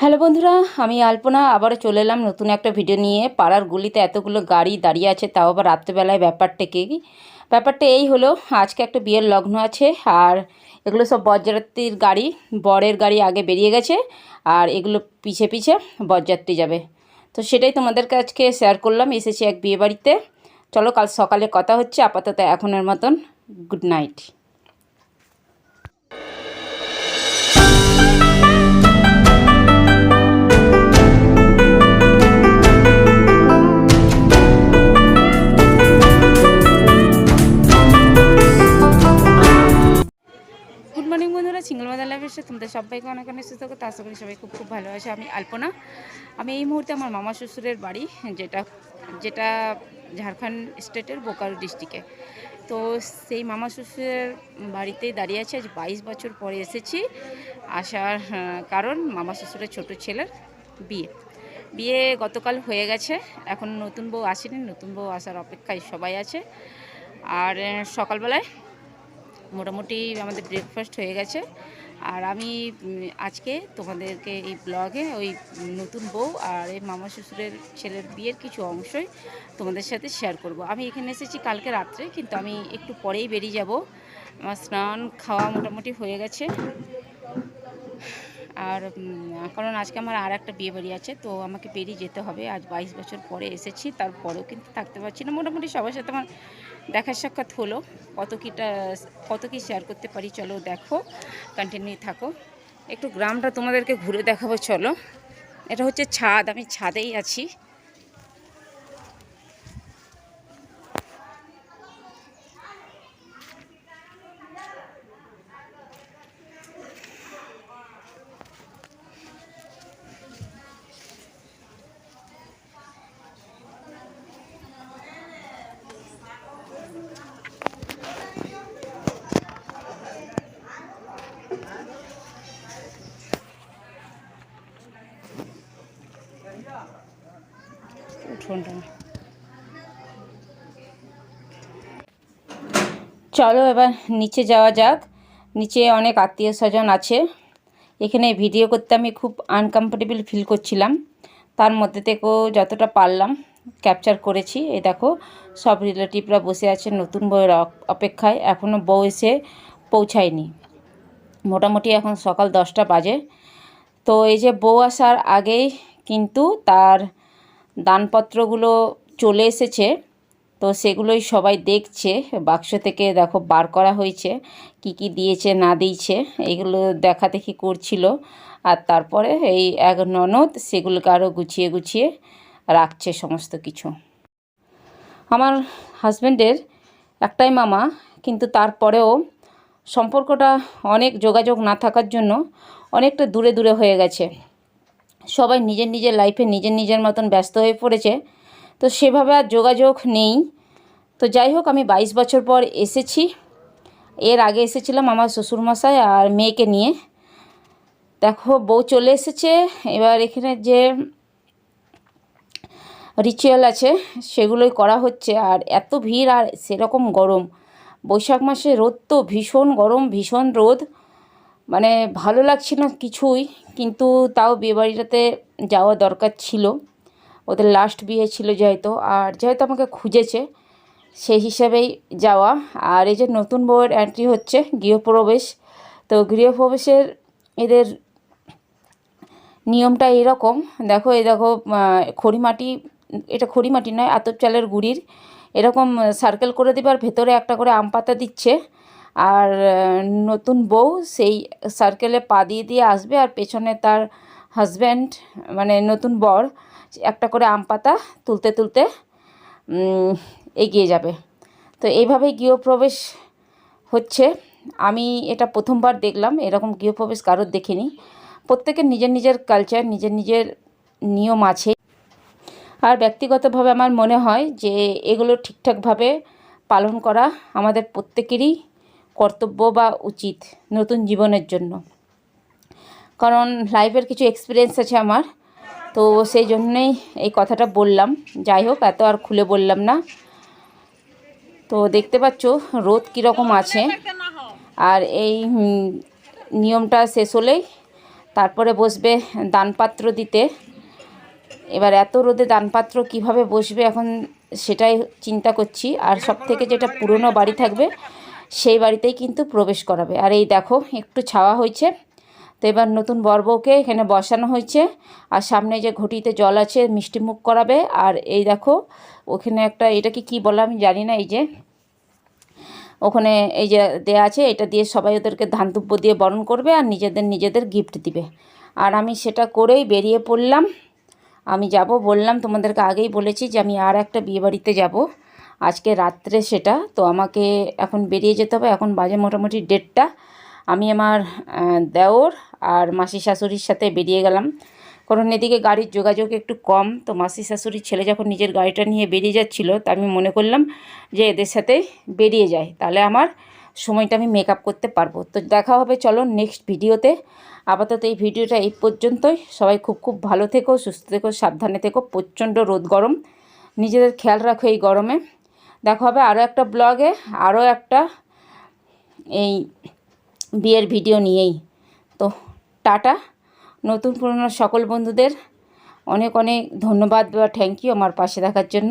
Hello বন্ধুরা, আমি আলপনা, আবারও চলে এলাম নতুন একটা ভিডিও নিয়ে। পাড়ার গলিতে এতগুলো গাড়ি দাঁড়িয়ে আছে, তাও আবার রাত্রেবেলায় ব্যাপারটা কি? ব্যাপারটা এই হলো, আজকে একটা বিয়ের লগ্ন আছে, আর এগুলো সব বরযাত্রীর গাড়ি, বরের গাড়ি আগে বেরিয়ে গেছে, আর এগুলো পিছে পিছে বরযাত্রী যাবে। তো সেটাই তোমাদেরকে আজকে শেয়ার করলাম, এসেছি এক বিয়ে বাড়িতে চলো, কাল সকালে কথা হচ্ছে, আপাতত এখনের মতন good night single mother life এসে তোমাদের সবাইকে অনেক অনেক সুস্থ করতে। আশা করি সবাই খুব খুব ভালো আছে। আমি আলপনা। আমি এই মুহূর্তে আমার মামা শ্বশুরের বাড়ি, যেটা যেটা ঝাড়খণ্ড স্টেটের বোকারো ডিস্ট্রিক্টে। তো সেই মামা শ্বশুরের বাড়িতেই দাঁড়িয়ে আছে। আজ বাইশ বছর পরে এসেছি। আসার কারণ মামা শ্বশুরের ছোট ছেলের বিয়ে। বিয়ে গতকাল হয়ে গেছে। এখন নতুন বউ আসেনি। নতুন বউ আসার অপেক্ষায় সবাই আছে। আর সকালবেলায় মোটামুটি আমাদের ব্রেকফাস্ট হয়ে গেছে। আর আমি আজকে তোমাদেরকে এই ব্লগে ওই নতুন বউ আর এই মামা শ্বশুরের ছেলের বিয়ের কিছু অংশই তোমাদের সাথে শেয়ার করব। আমি এখানে এসেছি কালকে রাত্রে, কিন্তু আমি একটু পরেই বেরিয়ে যাব। আমার স্নান খাওয়া মোটামুটি হয়ে গেছে। আর কারণ আজকে আমার আর একটা বিয়ে বাড়ি আছে, তো আমাকে বেরিয়ে যেতে হবে। আজ বাইশ বছর পরে এসেছি, তারপরেও কিন্তু থাকতে পারছি না। মোটামুটি সবার সাথে আমার দেখা সাক্ষাৎ হলো। কত কীটা, কত কী শেয়ার করতে পারি চলো দেখো কন্টিনিউ থাকো। একটু গ্রামটা তোমাদেরকে ঘুরে দেখাবো, চলো। এটা হচ্ছে ছাদ, আমি ছাদেই আছি। চলো এবার নিচে যাওয়া যাক। নিচে অনেক আত্মীয় স্বজন আছে। এখানে ভিডিও করতে আমি খুব আনকমফোর্টেবল ফিল করছিলাম। তার মধ্যে থেকেও যতটা পারলাম ক্যাপচার করেছি। এ দেখো, সব রিলেটিভরা বসে আছে নতুন বউয়ের অপ- অপেক্ষায়। এখনও বউ এসে পৌঁছায়নি। মোটামুটি এখন সকাল দশটা বাজে। তো এই যে বউ আসার আগেই কিন্তু তার দানপত্রগুলো চলে এসেছে। তো সেগুলোই সবাই দেখছে, বাক্স থেকে দেখো বার করা হয়েছে, কি কি দিয়েছে, না দিয়েছে, এইগুলো দেখা দেখি করছিল। আর তারপরে এই এক ননদ সেগুলোকে আরও গুছিয়ে গুছিয়ে রাখছে সমস্ত কিছু। আমার হাজব্যান্ডের একটাই মামা, কিন্তু তারপরেও সম্পর্কটা অনেক যোগাযোগ না থাকার জন্য অনেকটা দূরে দূরে হয়ে গেছে। সবাই নিজের নিজের লাইফে নিজের নিজের মতন ব্যস্ত হয়ে পড়েছে। তো সেভাবে আর যোগাযোগ নেই। তো যাই হোক, আমি বাইশ বছর পর এসেছি। এর আগে এসেছিলাম আমার শ্বশুরমশাই আর মেয়েকে নিয়ে। দেখো, বউ চলে এসেছে। এবার এখানে যে রিচুয়াল আছে, সেগুলোই করা হচ্ছে। আর এত ভিড় আর সেরকম গরম। বৈশাখ মাসে রোদ তো ভীষণ গরম, ভীষণ রোদ। মানে ভালো লাগছে না কিছুই, কিন্তু তাও বিয়েবাড়িটাতে যাওয়া দরকার ছিল। ওদের লাস্ট বিয়ে ছিল যেহেতু, আর যেহেতু আমাকে খুঁজেছে, সেই হিসাবেই যাওয়া। আর এই যে নতুন বউয়ের এন্ট্রি হচ্ছে, গৃহপ্রবেশ। তো গৃহপ্রবেশের এদের নিয়মটা এরকম। দেখো, এই দেখো খড়িমাটি, এটা খড়িমাটি নয়, আতপ চালের গুড়ির এরকম সার্কেল করে দেবে আর ভেতরে একটা করে আম পাতা দিচ্ছে। আর নতুন বউ সেই সার্কেলে পা দিয়ে দিয়ে আসবে আর পেছনে তার হাজব্যান্ড মানে নতুন বর, একটা করে আম পাতা তুলতে তুলতে এগিয়ে যাবে। তো এইভাবেই গৃহপ্রবেশ হচ্ছে। আমি এটা প্রথমবার দেখলাম, এরকম গৃহপ্রবেশ কারোর দেখিনি। প্রত্যেকের নিজের নিজের কালচার নিজের নিজের নিয়ম আছে। আর ব্যক্তিগতভাবে আমার মনে হয় যে এগুলো ঠিকঠাকভাবে পালন করা আমাদের প্রত্যেকেরই কর্তব্য বা উচিত নতুন জীবনের জন্য। কারণ লাইফের কিছু এক্সপিরিয়েন্স আছে আমার, তো সেই জন্যেই এই কথাটা বললাম। যাই হোক, এত আর খুলে বললাম না। তো দেখতে পাচ্ছ, রোদ কীরকম আছে। আর এই নিয়মটা শেষ হলেই তারপরে বসবে দানপাত্র দিতে। এবার এত রোদে দানপাত্র কীভাবে বসবে এখন সেটাই চিন্তা করছি। আর সব থেকে যেটা পুরনো বাড়ি থাকবে, সেই বাড়িতেই কিন্তু প্রবেশ করাবে। আর এই দেখো, একটু ছাওয়া হয়েছে। তো এবার নতুন বরবউকে এখানে বসানো হয়েছে। আর সামনে যে ঘটিতে জল আছে, মিষ্টি মুখ করাবে। আর এই দেখো, ওখানে একটা, এটাকে কি বলে আমি জানি না, এই যে, ওখানে এই যে দেয়া আছে, এটা দিয়ে সবাই ওদেরকে ধান দুব্য দিয়ে বরণ করবে আর নিজেদের নিজেদের গিফট দিবে। আর আমি সেটা করেই বেরিয়ে পড়লাম। আমি যাব, বললাম তোমাদেরকে আগেই বলেছি যে আমি আর একটা বিয়েবাড়িতে যাব। আজকে রাত্রে সেটা, তো আমাকে এখন বেরিয়ে যেতে হবে। এখন বাজে মোটামুটি ডেটটা আমি আমার দেওর আর মাসি শাশুড়ির সাথে বেরিয়ে গেলাম। কারণ এদিকে গাড়ির যোগাযোগ একটু কম, তো মাসি শাশুড়ির ছেলে যখন নিজের গাড়িটা নিয়ে বেরিয়ে যাচ্ছিল, তা আমি মনে করলাম যে এদের সাথে বেরিয়ে যায় তাহলে আমার সময়টা আমি মেকআপ করতে পারব। তো দেখা হবে, চলো নেক্সট ভিডিওতে আপাতত এই ভিডিওটা এই পর্যন্তই। সবাই খুব খুব ভালো থেকো, সুস্থ থেকো, সাবধানে থেকো। প্রচণ্ড রোদ গরম। নিজেদের খেয়াল রাখো এই গরমে। দেখা হবে আরও একটা ব্লগে আরও একটা এই বিয়ের ভিডিও নিয়েই। তো টাটা। নতুন পুরনো সকল বন্ধুদের অনেক অনেক ধন্যবাদ বা থ্যাংক ইউ আমার পাশে থাকার জন্য।